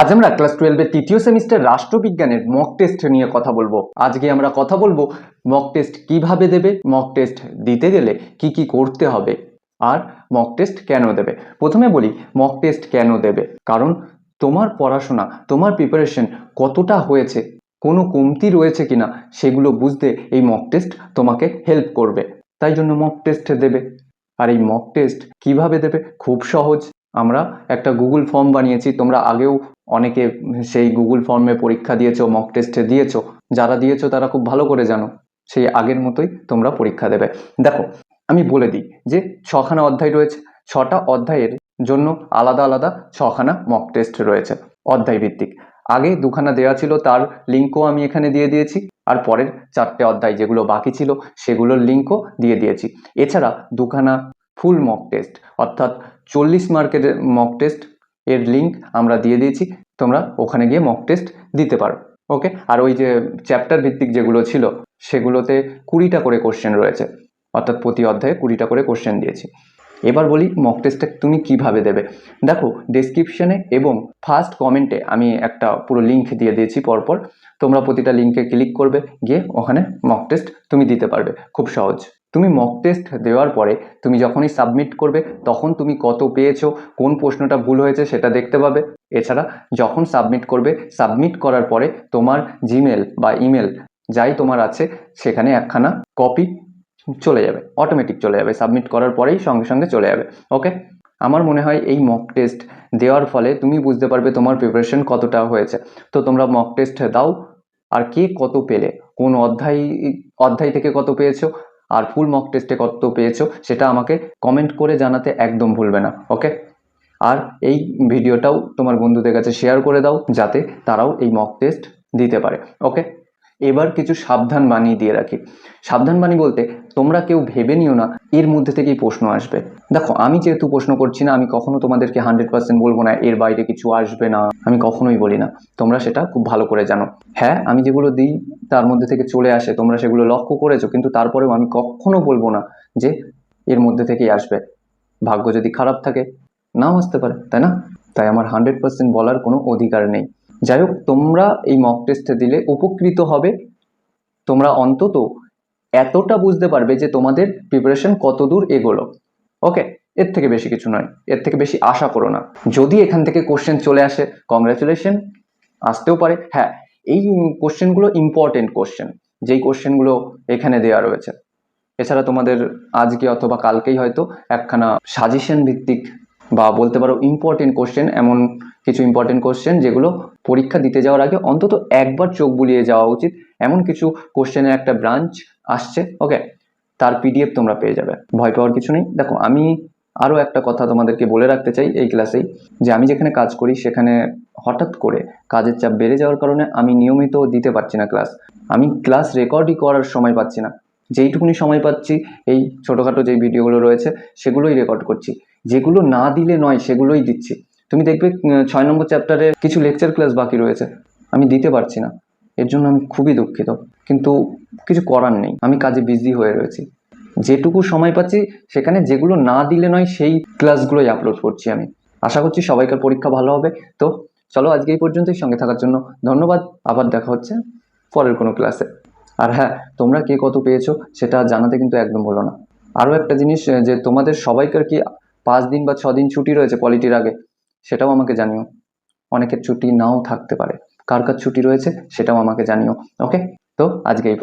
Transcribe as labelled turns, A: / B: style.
A: আজ আমরা ক্লাস টুয়েলভের তৃতীয় সেমিস্টার রাষ্ট্রবিজ্ঞানের মক টেস্ট নিয়ে কথা বলব। আজকে আমরা কথা বলব মক টেস্ট কীভাবে দেবে মক টেস্ট দিতে গেলে কি কি করতে হবে, আর মক টেস্ট কেন দেবে। প্রথমে বলি মক টেস্ট কেন দেবে? কারণ তোমার পড়াশোনা, তোমার প্রিপারেশন কতটা হয়েছে, কোনো কমতি রয়েছে কিনা, সেগুলো বুঝতে এই মক টেস্ট তোমাকে হেল্প করবে। তাই জন্য মক টেস্ট দেবে। আর এই মক টেস্ট কীভাবে দেবে? খুব সহজ। আমরা একটা গুগল ফর্ম বানিয়েছি, তোমরা আগেও অনেকে সেই গুগল ফর্মে পরীক্ষা দিয়েছ মক টেস্টে দিয়েছ, যারা দিয়েছ তারা খুব ভালো করে জানো, সেই আগের মতোই তোমরা পরীক্ষা দেবে। দেখো, আমি বলে দিই যে ছখানা অধ্যায় রয়েছে, ছটা অধ্যায়ের জন্য আলাদা আলাদা ছখানা মক টেস্ট রয়েছে, অধ্যায় ভিত্তিক। আগে দুখানা দেওয়া ছিল, তার লিঙ্কও আমি এখানে দিয়ে দিয়েছি, আর পরের চারটে অধ্যায় যেগুলো বাকি ছিল, সেগুলোর লিঙ্কও দিয়ে দিয়েছি। এছাড়া দুখানা ফুল মক টেস্ট অর্থাৎ চল্লিশ মার্কের মক টেস্ট এর লিঙ্ক আমরা দিয়ে দিয়েছি। তোমরা ওখানে গিয়ে মক টেস্ট দিতে পারো ওকে আর ওই যে চ্যাপ্টার ভিত্তিক যেগুলো ছিল, সেগুলোতে কুড়িটা করে কোশ্চেন রয়েছে, অর্থাৎ প্রতি অধ্যায়ে কুড়িটা করে কোশ্চেন দিয়েছি। এবার বলি মক টেস্টটা তুমি কীভাবে দেবে? দেখো ডেসক্রিপশনে এবং ফার্স্ট কমেন্টে আমি একটা পুরো লিঙ্ক দিয়ে দিয়েছি পরপর। তোমরা প্রতিটা লিঙ্কে ক্লিক করবে, গিয়ে ওখানে মক টেস্ট তুমি দিতে পারবে, খুব সহজ। তুমি মক টেস্ট দেওয়ার পরে তুমি যখনই সাবমিট করবে, তখন তুমি কত পেয়েছ, কোন প্রশ্নটা ভুল হয়েছে সেটা দেখতে পাবে। এছাড়া যখন সাবমিট করবে সাবমিট করার পরে তোমার জিমেল বা ইমেল যাই তোমার আছে, সেখানে একখানা কপি চলে যাবে অটোমেটিক চলে যাবে। সাবমিট করার পরেই সঙ্গে সঙ্গে চলে যাবে ওকে আমার মনে হয় এই মক টেস্ট দেওয়ার ফলে তুমি বুঝতে পারবে তোমার প্রিপারেশন কতটা হয়েছে। তো তোমরা মক টেস্ট দাও, আর কে কত পেলে, কোন অধ্যায় অধ্যায় থেকে কত পেয়েছ আর ফুল মক টেস্টে কত পেয়েছ, সেটা আমাকে কমেন্ট করে জানাতে একদম ভুলবে না ওকে আর এই ভিডিওটাও তোমার বন্ধুদের কাছে শেয়ার করে দাও, যাতে তারাও এই মক টেস্ট দিতে পারে ওকে এবার কিছু সাবধান বাণী দিয়ে রাখি। সাবধান বাণী বলতে তোমরা কেউ ভেবে নিও না, এর মধ্যে থেকেই প্রশ্ন আসবে। দেখো, আমি যেহেতু প্রশ্ন করছি না, আমি কখনো তোমাদেরকে হান্ড্রেড পার্সেন্ট বলব না, এর বাইরে কিছু আসবে না, আমি কখনোই বলি না। তোমরা সেটা খুব ভালো করে জানো। হ্যাঁ আমি যেগুলো দিই, তার মধ্যে থেকে চলে আসে, তোমরা সেগুলো লক্ষ্য করেছ, কিন্তু তারপরেও আমি কখনো বলব না যে এর মধ্যে থেকেই আসবে। ভাগ্য যদি খারাপ থাকে, নাও আসতে পারে, তাই না? তাই আমার হান্ড্রেড পার্সেন্ট বলার কোনো অধিকার নেই। যাই হোক, তোমরা এই মক টেস্টে দিলে উপকৃত হবে। তোমরা অন্তত এতটা বুঝতে পারবে যে তোমাদের প্রিপারেশন কত দূর এগোলো। ওকে এর থেকে বেশি কিছু নয়। এর থেকে বেশি আশা করো না। যদি এখান থেকে কোশ্চেন চলে আসে কংগ্রাচুলেশন আসতেও পারে। হ্যাঁ এই কোশ্চেনগুলো ইম্পর্টেন্ট কোশ্চেন যেই কোশ্চেনগুলো এখানে দেওয়া রয়েছে। এছাড়া তোমাদের আজকে অথবা কালকেই হয়তো একখানা সাজেশন ভিত্তিক বা বলতে পারো ইম্পর্টেন্ট কোশ্চেন এমন কিছু ইম্পর্টেন্ট কোশ্চেন যেগুলো পরীক্ষা দিতে যাওয়ার আগে অন্তত একবার চোখ বুলিয়ে যাওয়া উচিত। এমন কিছু কোশ্চেনের একটা ব্রাঞ্চ আসছে ওকে তার পিডিএফ তোমরা পেয়ে যাবে। ভয় পাওয়ার কিছু নেই। দেখো, আমি আরও একটা কথা তোমাদেরকে বলে রাখতে চাই এই ক্লাসেই যে আমি যেখানে কাজ করি, সেখানে হঠাৎ করে কাজের চাপ বেড়ে যাওয়ার কারণে আমি নিয়মিত দিতে পারছি না ক্লাস আমি ক্লাস রেকর্ডই করার সময় পাচ্ছি না। যেইটুকুনি সময় পাচ্ছি, এই ছোটোখাটো যেই ভিডিওগুলো রয়েছে, সেগুলোই রেকর্ড করছি। যেগুলো না দিলে নয়, সেগুলোই দিচ্ছি। তুমি দেখবে ছয় নম্বর চ্যাপ্টারে কিছু লেকচার ক্লাস বাকি রয়েছে। আমি দিতে পারছি না। এর জন্য আমি খুবই দুঃখিত। কিন্তু কিছু করার নেই। আমি কাজে বিজি হয়ে রয়েছি। যেটুকু সময় পাচ্ছি, সেখানে যেগুলো না দিলে নয়, সেই ক্লাসগুলোই আপলোড করছি আমি। আশা করছি সবাইকার পরীক্ষা ভালো হবে। তো চলো আজকে এই পর্যন্তই সঙ্গে থাকার জন্য। ধন্যবাদ। আবার দেখা হচ্ছে পরের কোনো ক্লাসে আর হ্যাঁ তোমরা কে কত পেয়েছ, সেটা জানাতে কিন্তু একদম বলো না। আরও একটা জিনিস যে তোমাদের সবাইকার কি পাঁচ দিন বা ছ দিন ছুটি রয়েছে পলিটির আগে, সেটাও আমাকে জানিও। অনেকের ছুটি নাও থাকতে পারে। কার কার ছুটি রয়েছে সেটাও আমাকে জানিও ওকে তো আজকে এই।